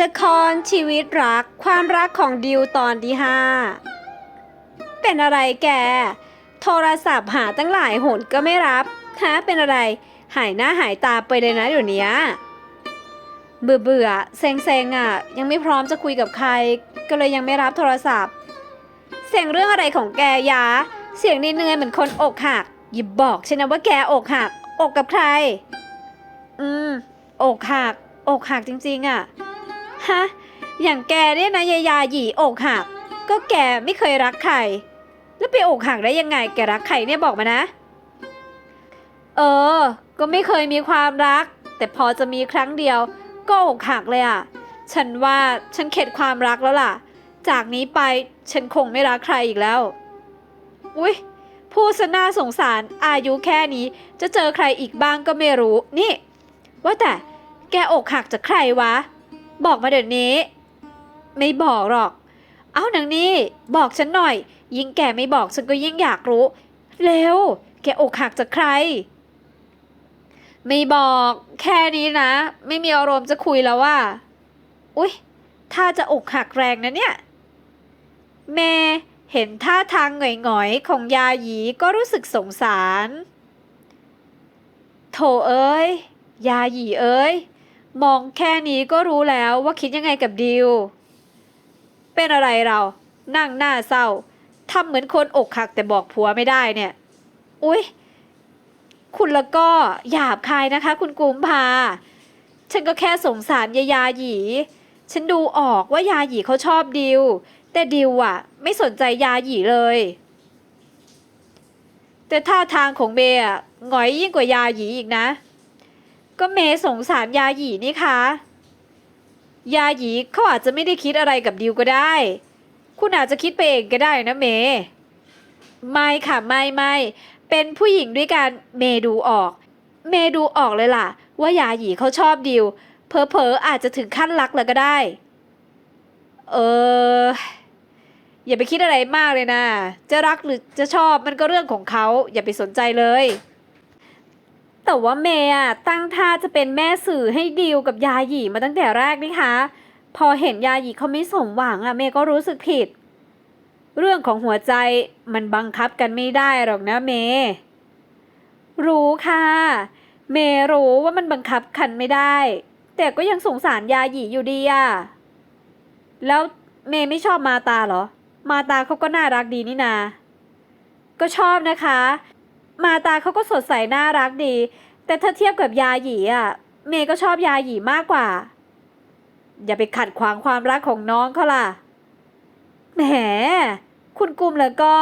ละครชีวิตรักความรักของดิวตอนที่ห้าเป็นอะไรแก โทรศัพท์หาตั้งหลายหนก็ไม่รับฮะเป็นอะไร หายหน้าหายตาไปเลยนะเดี๋ยวนี้เบื่อเบื่อเซ็งเซ็งอะ ยังไม่พร้อมจะคุยกับใคร ก็เลยยังไม่รับโทรศัพท์ เสียงเรื่องอะไรของแกยะเสียงนี่เนื่อยเหมือนคนอกหักอย่าบอกฉันนะว่าแกอกหัก อกกับใคร อืม อกหัก อกหักจริง ๆ อะ ฮะ อย่างแกเนี่ยนะยายาหยีอกหัก ก็แกไม่เคยรักใคร แล้วไปอกหักได้ยังไง แกรักใครเนี่ยบอกมานะ เออ ก็ไม่เคยมีความรัก แต่พอจะมีครั้งเดียว ก็อกหักเลยอะ ฉันว่าฉันเข็ดความรักแล้วล่ะ จากนี้ไปฉันคงไม่รักใครอีกแล้ว อุ๊ยพูดซะน่าสงสารอายุแค่นี้จะเจอใครอีกบ้างก็ไม่รู้ นี่ ว่าแต่แกอกหักจากใครวะ บอกมาเดี๋ยวนี้ ไม่บอกหรอก เอาหนังนี่บอกฉันหน่อย ยิ่งแกไม่บอกฉันก็ยิ่งอยากรู้ เร็ว แกอกหักจากใคร ไม่บอกแค่นี้นะ ไม่มีอารมณ์จะคุยแล้วว่า อุ๊ย ถ้าจะอกหักแรงนะเนี่ยเมย์เห็นท่าทางหงอยๆ ของยาหยีก็รู้สึกสงสาร โถเอ้ย ยาหยีเอ้ย มองแค่นี้ก็รู้แล้วว่าคิดยังไงกับดิว เป็นอะไรเรา นั่งหน้าเศร้าทำเหมือนคนอกหักแต่บอกผัวไม่ได้เนี่ย อุ๊ย คุณแล้วก็หยาบคายนะคะ คุณกุมภา ฉันก็แค่สงสารยายาหยี ฉันดูออกว่ายาหยีเขาชอบดิว แต่ดิวอะไม่สนใจยาหยีเลย แต่ท่าทางของเมย์อะหงอยยิ่งกว่ายาหยีอีกนะ ก็เมย์สงสารยาหยีนี่คะ ยาหยีเขาอาจจะไม่ได้คิดอะไรกับดิวก็ได้ คุณอาจจะคิดไปเองก็ได้นะเมย์ไม่ค่ะไม่ไม่เป็นผู้หญิงด้วยกันเมย์ดูออก เมย์ดูออกเลยล่ะ ว่ายาหยีเขาชอบดิวเพอเพออาจจะถึงขั้นรักแล้วก็ได้ เอออย่าไปคิดอะไรมากเลยนะ จะรักหรือจะชอบมันก็เรื่องของเขา อย่าไปสนใจเลย แต่ว่าเมย์อะตั้งท่าจะเป็นแม่สื่อให้ดีลกับยาหยีมาตั้งแต่แรกนี่คะ พอเห็นยาหยีเขาไม่สมหวังอะเมย์ก็รู้สึกผิด เรื่องของหัวใจมันบังคับกันไม่ได้หรอกนะเมย์รู้ค่ะ เมย์รู้ว่ามันบังคับกันไม่ได้ แต่ก็ยังสงสารยาหยีอยู่ดีอะแล้วเมย์ไม่ชอบมาตาเหรอ มาตาเขาก็น่ารักดีนี่นา ก็ชอบนะคะ มาตาเขาก็สดใสน่ารักดี แต่ถ้าเทียบกับยาหยีอะ เมย์ก็ชอบยาหยีมากกว่า อย่าไปขัดขวางความรักของน้องเขาล่ะ แหม คุณกุมแล้วก็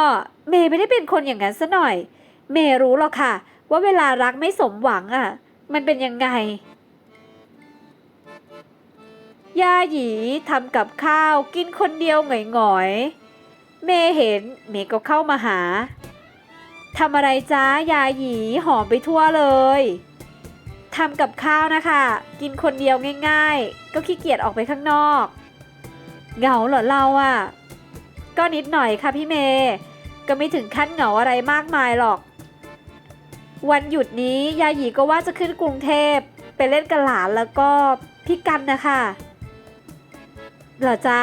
เมย์ไม่ได้เป็นคนอย่างนั้นซะหน่อย เมย์รู้หรอกค่ะ ว่าเวลารักไม่สมหวังอะ มันเป็นยังไง ยาหยีทำกับข้าวกินคนเดียวหงอยๆ เมย์เห็น เมย์ก็เข้ามาหา ทำอะไรจ้ายาหยีหอมไปทั่วเลยทำกับข้าวนะคะ กินคนเดียวง่ายๆ ก็ขี้เกียจออกไปข้างนอก เหงาเหรอเราอะ่ะ ก็นิดหน่อยค่ะพี่เมย์ก็ไม่ถึงขั้นเหงาอะไรมากมายหรอก วันหยุดนี้ยาหยีก็ว่าจะขึ้นกรุงเทพไปเล่นกับหลานแล้วก็พี่กันนะคะเหรอจ๊ะ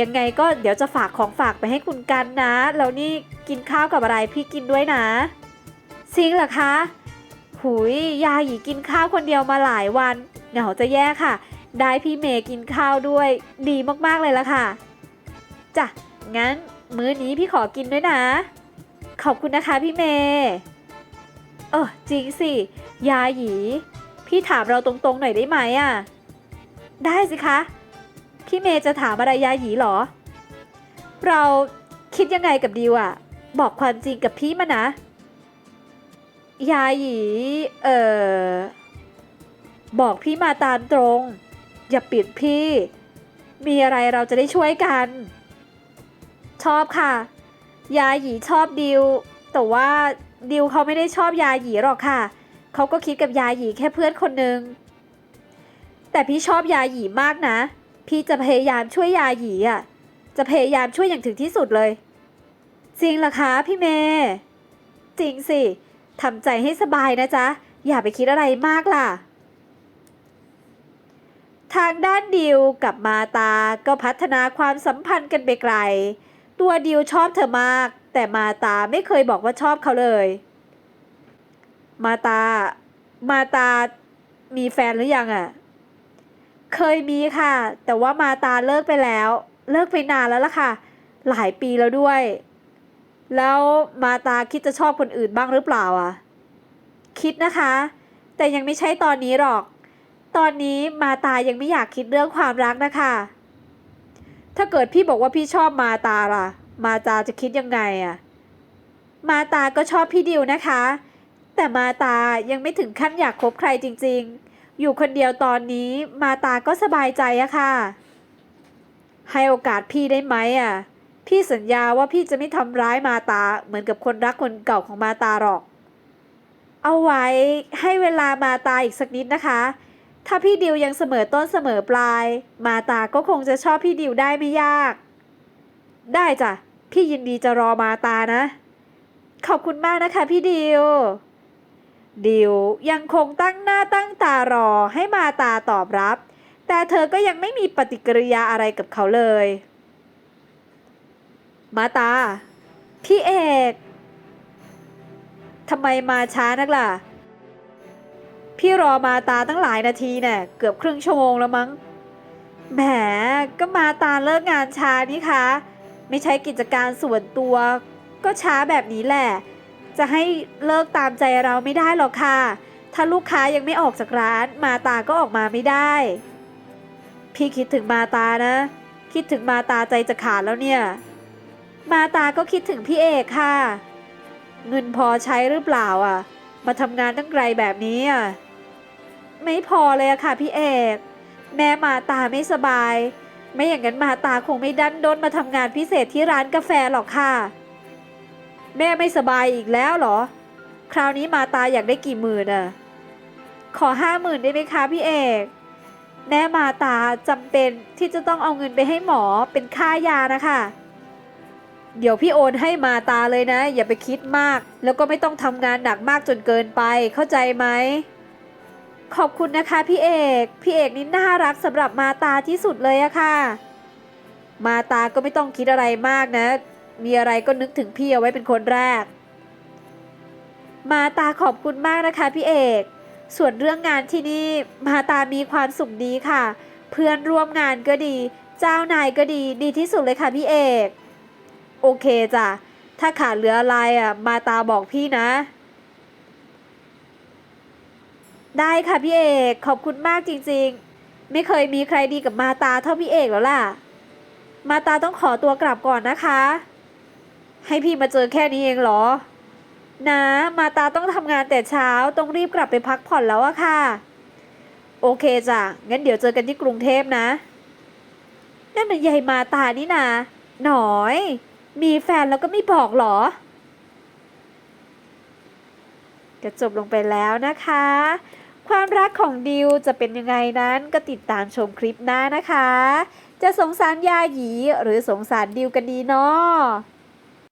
ยังไงก็เดี๋ยวจะฝากของฝากไปให้คุณกันนะ แล้วนี่ กินข้าวกับอะไรพี่กินด้วยนะ ซิงเหรอคะ หุยยาหยีกินข้าวคนเดียวมาหลายวัน เหงาจะแย่ค่ะ ได้พี่เมย์กินข้าวด้วย ดีมากๆเลยละค่ะ จ้ะ งั้น มื้อนี้พี่ขอกินด้วยนะ ขอบคุณนะคะพี่เมย์เออจริงสิ ยาหยี พี่ถามเราตรงๆหน่อยได้ไหมอะ ได้สิคะ พี่เมย์จะถามอะไรยาหยีหรอ เราคิดยังไงกับดิวอะ บอกความจริงกับพี่มานะ ยาหยี เอ่อ บอกพี่มาตามตรง อย่าปิดพี่ มีอะไรเราจะได้ช่วยกัน ชอบค่ะ ยาหยีชอบดิว แต่ว่าดิวเขาไม่ได้ชอบยาหยีหรอกค่ะ เขาก็คิดกับยาหยีแค่เพื่อนคนหนึ่งแต่พี่ชอบยาหยีมากนะ พี่จะพยายามช่วยยาหยีอะ จะพยายามช่วยอย่างถึงที่สุดเลย จริงเหรอคะพี่เมย์จริงสิทำใจให้สบายนะจ๊ะ อย่าไปคิดอะไรมากล่ะ ทางด้านดิวกับมาตาก็พัฒนาความสัมพันธ์กันไปไกล ตัวดิวชอบเธอมาก แต่มาตาไม่เคยบอกว่าชอบเขาเลย มาตา มาตา มีแฟนหรือยังอะ่ะ เคยมีค่ะ แต่ว่ามาตาเลิกไปแล้ว เลิกไปนานแล้วล่ะค่ะ หลายปีแล้วด้วย แล้วมาตาคิดจะชอบคนอื่นบ้างหรือเปล่าอะ คิดนะคะ แต่ยังไม่ใช่ตอนนี้หรอก ตอนนี้มาตายังไม่อยากคิดเรื่องความรักนะคะ ถ้าเกิดพี่บอกว่าพี่ชอบมาตาล่ะ มาตาจะคิดยังไงอะ มาตาก็ชอบพี่ดิวนะคะ แต่มาตายังไม่ถึงขั้นอยากคบใครจริง ๆ อยู่คนเดียวตอนนี้มาตาก็สบายใจอะค่ะ ให้โอกาสพี่ได้ไหมอะ พี่สัญญาว่าพี่จะไม่ทำร้ายมาตาเหมือนกับคนรักคนเก่าของมาตาหรอก เอาไว้ให้เวลามาตาอีกสักนิดนะคะ ถ้าพี่ดิวยังเสมอต้นเสมอปลาย มาตาก็คงจะชอบพี่ดิวได้ไม่ยาก ได้จ้ะ พี่ยินดีจะรอมาตานะ ขอบคุณมากนะคะพี่ดิว ดิวยังคงตั้งหน้าตั้งตารอให้มาตาตอบรับ แต่เธอก็ยังไม่มีปฏิกิริยาอะไรกับเขาเลย มาตา พี่เอกทำไมมาช้านักล่ะ พี่รอมาตาตั้งหลายนาทีเนะ่ะเกือบครึ่งชั่วโมงแล้วมั้ง แหม ก็มาตาเลิกงานช้านี่คะ ไม่ใช่กิจการส่วนตัว ก็ช้าแบบนี้แหละ จะให้เลิกตามใจเราไม่ได้หรอกค่ะ ถ้าลูกค้ายังไม่ออกจากร้าน มาตาก็ออกมาไม่ได้ พี่คิดถึงมาตานะ คิดถึงมาตาใจจะขาดแล้วเนี่ย มาตาก็คิดถึงพี่เอกค่ะ เงินพอใช้หรือเปล่าอะ มาทำงานตั้งไกลแบบนี้อะ ไม่พอเลยอะค่ะพี่เอก แม่มาตาไม่สบาย ไม่อย่างนั้นมาตาคงไม่ดันด้นมาทำงานพิเศษที่ร้านกาแฟหรอกค่ะ แม่ไม่สบายอีกแล้วเหรอ คราวนี้มาตาอยากได้กี่หมื่นอะ ขอห้าหมื่นได้ไหมคะพี่เอกแม่มาตาจำเป็นที่จะต้องเอาเงินไปให้หมอเป็นค่ายานะคะ เดี๋ยวพี่โอนให้มาตาเลยนะ อย่าไปคิดมาก แล้วก็ไม่ต้องทำงานหนักมากจนเกินไปเข้าใจไหมขอบคุณนะคะพี่เอก พี่เอกนี่น่ารักสำหรับมาตาที่สุดเลยอะค่ะ มาตาก็ไม่ต้องคิดอะไรมากนะ มีอะไรก็นึกถึงพี่เอาไว้เป็นคนแรก มาตาขอบคุณมากนะคะพี่เอก ส่วนเรื่องงานที่นี่มาตามีความสุขดีค่ะ เพื่อนร่วมงานก็ดี เจ้านายก็ดีดีที่สุดเลยค่ะพี่เอก โอเคจ้ะ ถ้าขาดเหลืออะไรอะ มาตาบอกพี่นะ ได้ค่ะพี่เอก ขอบคุณมากจริงๆ ไม่เคยมีใครดีกับมาตาเท่าพี่เอกแล้วล่ะ มาตาต้องขอตัวกลับก่อนนะคะ ให้พี่มาเจอแค่นี้เองเหรอ นะ มาตาต้องทำงานแต่เช้า ต้องรีบกลับไปพักผ่อนแล้วอะค่ะ โอเคจ้ะ งั้นเดี๋ยวเจอกันที่กรุงเทพนะ นั่นมันยายมาตานี่นาหน่อย มีแฟนแล้วก็ไม่บอกเหรอ ก็จบลงไปแล้วนะคะ ความรักของดิวจะเป็นยังไงนั้นก็ติดตามชมคลิปหน้านะคะ จะสงสารยาหยีหรือสงสารดิวกันดีเนาะ